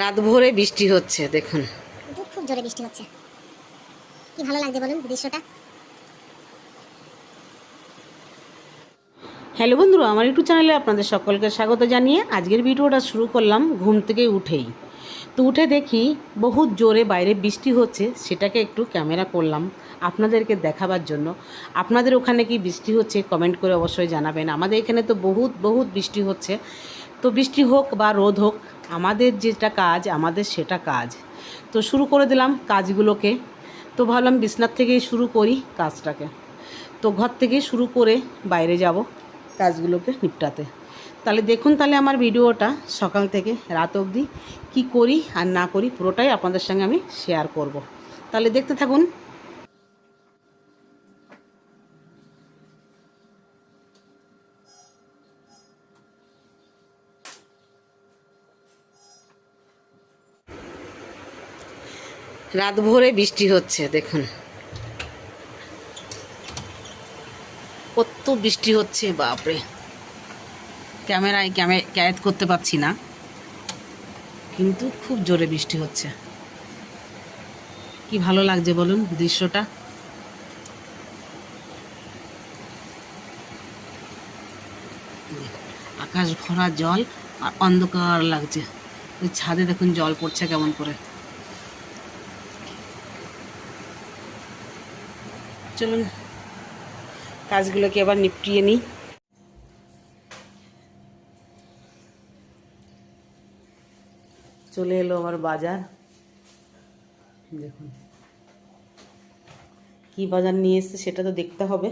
রাত ভোরে বৃষ্টি হচ্ছে দেখুন। খুব জোরে বৃষ্টি হচ্ছে। কি ভালো লাগছে বলুন দৃশ্যটা? হ্যালো বন্ধুরা আমার ইউটিউব চ্যানেলে আপনাদের সকলকে স্বাগত জানিয়ে আজকের ভিডিওটা শুরু করলাম ঘুম থেকে উঠেই। তো উঠে দেখি বহুত জোরে বাইরে বৃষ্টি হচ্ছে সেটাকে একটু ক্যামেরা করলাম আপনাদেরকে দেখাবার জন্য। আপনাদের ওখানে কি বৃষ্টি হচ্ছে কমেন্ট করে অবশ্যই জানাবেন। আমাদের এখানে তো বহুত বহুত বৃষ্টি হচ্ছে। তো বৃষ্টি হোক বা রোদ হোক, আমাদের যেটা কাজ, আমাদের সেটা কাজ। তো শুরু করে দিলাম কাজগুলোকে। তো ভাবলাম বিছনার থেকেই শুরু করি কাজটাকে। তো ঘর থেকে শুরু করে বাইরে যাব কাজগুলোকে নিপটাতে। তাহলে দেখুন তাহলে আমার ভিডিওটা সকাল থেকে রাত অবধি কি করি আর না করি, পুরোটাই আপনাদের সঙ্গে আমি শেয়ার করব। তাহলে দেখতে থাকুন। রাত ভোরে বৃষ্টি হচ্ছে, দেখুন। কত বৃষ্টি হচ্ছে, বাপরে। ক্যামেরায় ক্যামে, ক্যাদ করতে পারছি না, কিন্তু খুব জোরে বৃষ্টি হচ্ছে। কি ভালো লাগছে বলুন দৃশ্যটা। আকাশ ভরা জল আর অন্ধকার লাগছে। ওই ছাদে দেখুন জল পড়ছে কেমন করে। চলুন, কাজগুলোকে আবার নিপটিয়ে নিই। চলে এলো আমার বাজার। দেখুন, কি বাজার নিয়ে এসছে সেটা তো দেখতে হবে।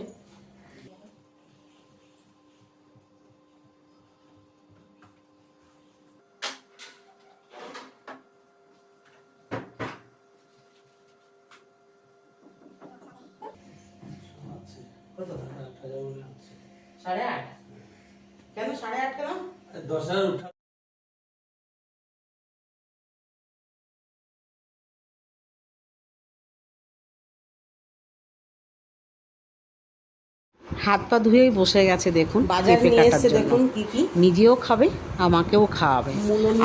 সাড়ে আট? কেন সাড়ে আট কেন? দশ হাজার উঠা হাত পা ধুয়েই বসে গেছে দেখুন। দেখুন কি কি। নিজেও খাবে আমাকেও খাওয়াবে।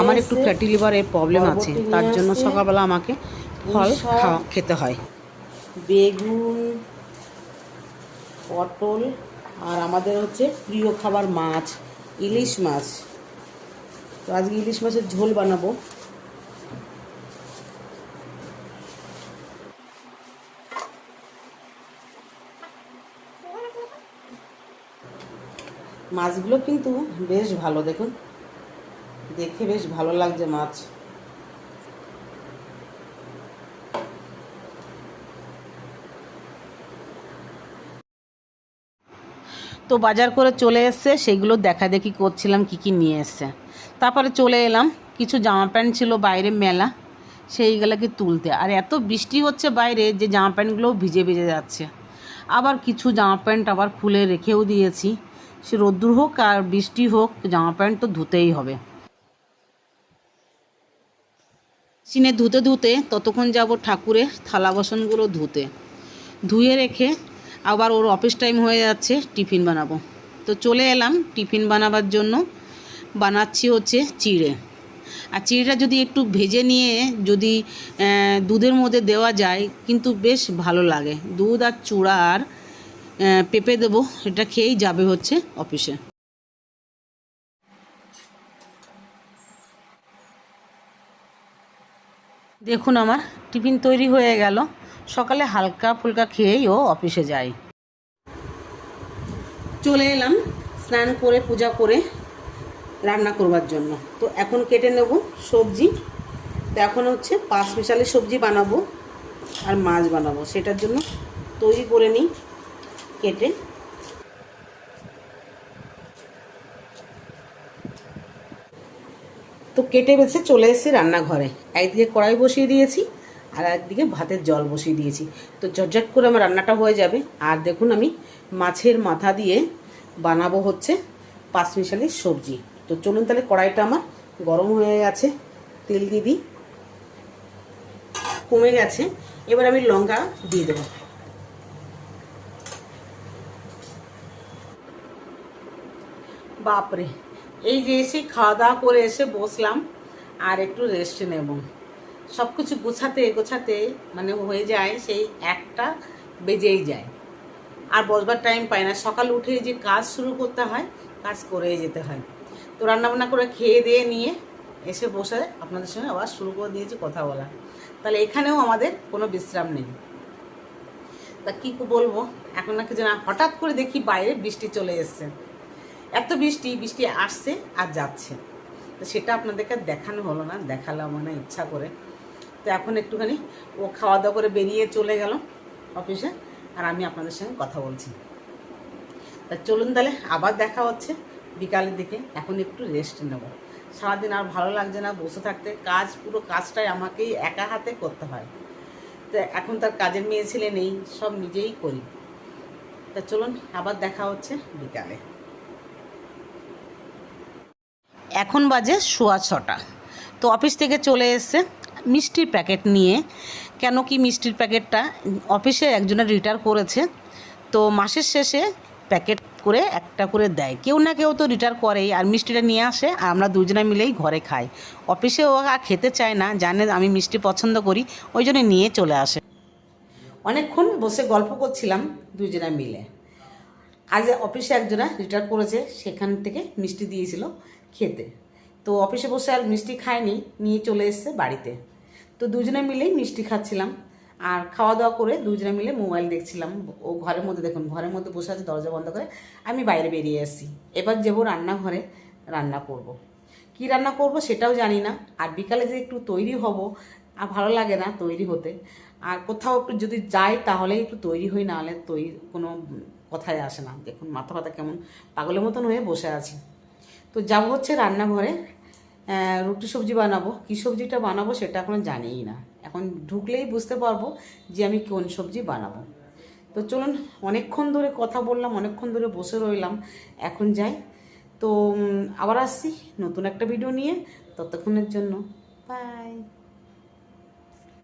আমার একটু ফ্যাটি লিভারের প্রবলেম আছে তার জন্য সকালবেলা আমাকে ফল খাওয়া খেতে হয়। বেগুন পটল আর আমাদের হচ্ছে প্রিয় খাবার মাছ, ইলিশ মাছ। তো আজকে ইলিশ মাছের ঝোল বানাবো। মাছগুলো কিন্তু বেশ ভালো, দেখুন। দেখে বেশ ভালো লাগছে মাছ। তো বাজার করে চলে এসছে, সেগুলো দেখা দেখি করছিলাম, কি কি নিয়ে এসছে। তারপরে চলে এলাম, কিছু জামা প্যান্ট ছিল বাইরে মেলা, সেইগুলোকে তুলতে। আর এত বৃষ্টি হচ্ছে বাইরে যে জামা প্যান্টগুলোও ভিজে ভিজে যাচ্ছে। আবার কিছু জামা প্যান্ট আবার খুলে রেখেও দিয়েছি। সে রোদ্দুর হোক আর বৃষ্টি হোক, জামা প্যান্ট তো ধুতেই হবে। সিনে ধুতে ধুতে ততক্ষণ যাব ঠাকুরের থালা বাসনগুলো ধুতে। ধুয়ে রেখে আবার ওর অফিস টাইম হয়ে যাচ্ছে, টিফিন বানাবো। তো চলে এলাম টিফিন বানাবার জন্য। বানাচ্ছি হচ্ছে চিড়ে। আর চিড়েটা যদি একটু ভেজে নিয়ে যদি দুধের মধ্যে দেওয়া যায়, কিন্তু বেশ ভালো লাগে। দুধ আর চূড়া আর পেঁপে দেবো, এটা খেয়েই যাবে হচ্ছে অফিসে দেখুন আমার টিফিন তৈরি হয়ে গেল। সকালে হালকা ফুলকা খেয়েই ও অফিসে যায়। চলে এলাম স্নান করে, পূজা করে, রান্না করবার জন্য। তো এখন কেটে নেব সবজি। তো এখন হচ্ছে পাঁচ মিশালি সবজি বানাবো আর মাছ বানাবো। সেটার জন্য তৈরি করে নিই কেটে। তো কেটে বেছে চলে এসেছি রান্নাঘরে। একদিকে কড়াই বসিয়ে দিয়েছি আর একদিকে ভাতের জল বসিয়ে দিয়েছি। তো ঝটঝট করে আমার রান্নাটা হয়ে যাবে। আর দেখুন আমি মাছের মাথা দিয়ে বানাবো হচ্ছে পাঁচমিশালি সবজি। তো চলুন তাহলে কড়াইটা আমার গরম হয়ে গেছে, তেল দিয়ে দিই। কমে গেছে, এবার আমি লঙ্কা দিয়ে দেবো। বাপরে, এই যে এসে খাওয়া দাওয়া করে এসে বসলাম, আর একটু রেস্ট নেব। সব কিছু গোছাতে গোছাতে মানে হয়ে যায়, সেই একটা বেজেই যায়। আর বসবার টাইম পাই না। সকাল উঠে যে কাজ শুরু করতে হয়, কাজ করেই যেতে হয়। তো রান্নাবান্না করে খেয়ে দিয়ে নিয়ে এসে বসে আপনাদের সঙ্গে আবার শুরু করে দিয়েছি কথা বলা। তাহলে এখানেও আমাদের কোনো বিশ্রাম নেই। তা কী বলব? এখন নাকি যেন হঠাৎ করে দেখি বাইরে বৃষ্টি চলে এসছে। এত বৃষ্টি বৃষ্টি আসছে আর যাচ্ছে। তো সেটা আপনাদেরকে দেখানো হলো না, দেখালাম মানে ইচ্ছা করে। তো এখন একটুখানি ও খাওয়া দাওয়া করে বেরিয়ে চলে গেল অফিসে, আর আমি আপনাদের সঙ্গে কথা বলছি। তা চলুন তাহলে, আবার দেখা হচ্ছে বিকালের দিকে। এখন একটু রেস্ট নেব। সারাদিন আর ভালো লাগছে না বসে থাকতে। কাজ, পুরো কাজটাই আমাকেই একা হাতে করতে হয়। তো এখন তার কাজের মেয়ে ছেলে নেই, সব নিজেই করি। তা চলুন, আবার দেখা হচ্ছে বিকালে। এখন বাজে সোয়া ছটা। তো অফিস থেকে চলে এসছে। মিষ্টির প্যাকেট নিয়ে, কেন কি মিষ্টির প্যাকেটটা অফিসে একজনের রিটায়ার করেছে, তো মাসের শেষে প্যাকেট করে একটা করে দেয়। কেউ না কেউ তো রিটায়ার করেই, আর মিষ্টিটা নিয়ে আসে, আর আমরা দুজনে মিলেই ঘরে খাই। অফিসে ও আর খেতে চায় না, জানে আমি মিষ্টি পছন্দ করি, ওই জন্য নিয়ে চলে আসে। অনেকক্ষণ বসে গল্প করছিলাম দুজনে মিলে। আজ অফিসে একজনা রিটায়ার করেছে, সেখান থেকে মিষ্টি দিয়েছিল খেতে। তো অফিসে বসে আর মিষ্টি খায়নি, নিয়ে চলে এসছে বাড়িতে। তো দুজনে মিলেই মিষ্টি খাচ্ছিলাম। আর খাওয়া দাওয়া করে দুজনে মিলে মোবাইল দেখছিলাম। ও ঘরের মধ্যে দেখুন, ঘরের মধ্যে বসে আছে, দরজা বন্ধ করে আমি বাইরে বেরিয়ে এসেছি এবার যাব রান্নাঘরে রান্না করব। কি রান্না করব সেটাও জানি না। আর বিকালে যে একটু তৈরি হব, আর ভালো লাগে না তৈরি হতে। আর কোথাও একটু যদি যাই তাহলে একটু তৈরি হই না হলে তৈরি কোনো কথাই আসে না। দেখুন মাথা ব্যথা কেমন পাগলের মতন হয়ে বসে আছি। তো যাব হচ্ছে রান্নাঘরে। রুটি সবজি বানাবো। কী সবজিটা বানাবো সেটা এখন জানিই না। এখন ঢুকলেই বুঝতে পারব যে আমি কোন সবজি বানাবো। তো চলুন, অনেকক্ষণ ধরে কথা বললাম, অনেকক্ষণ ধরে বসে রইলাম, এখন যাই। তো আবার আসছি নতুন একটা ভিডিও নিয়ে। ততক্ষণের জন্য বাই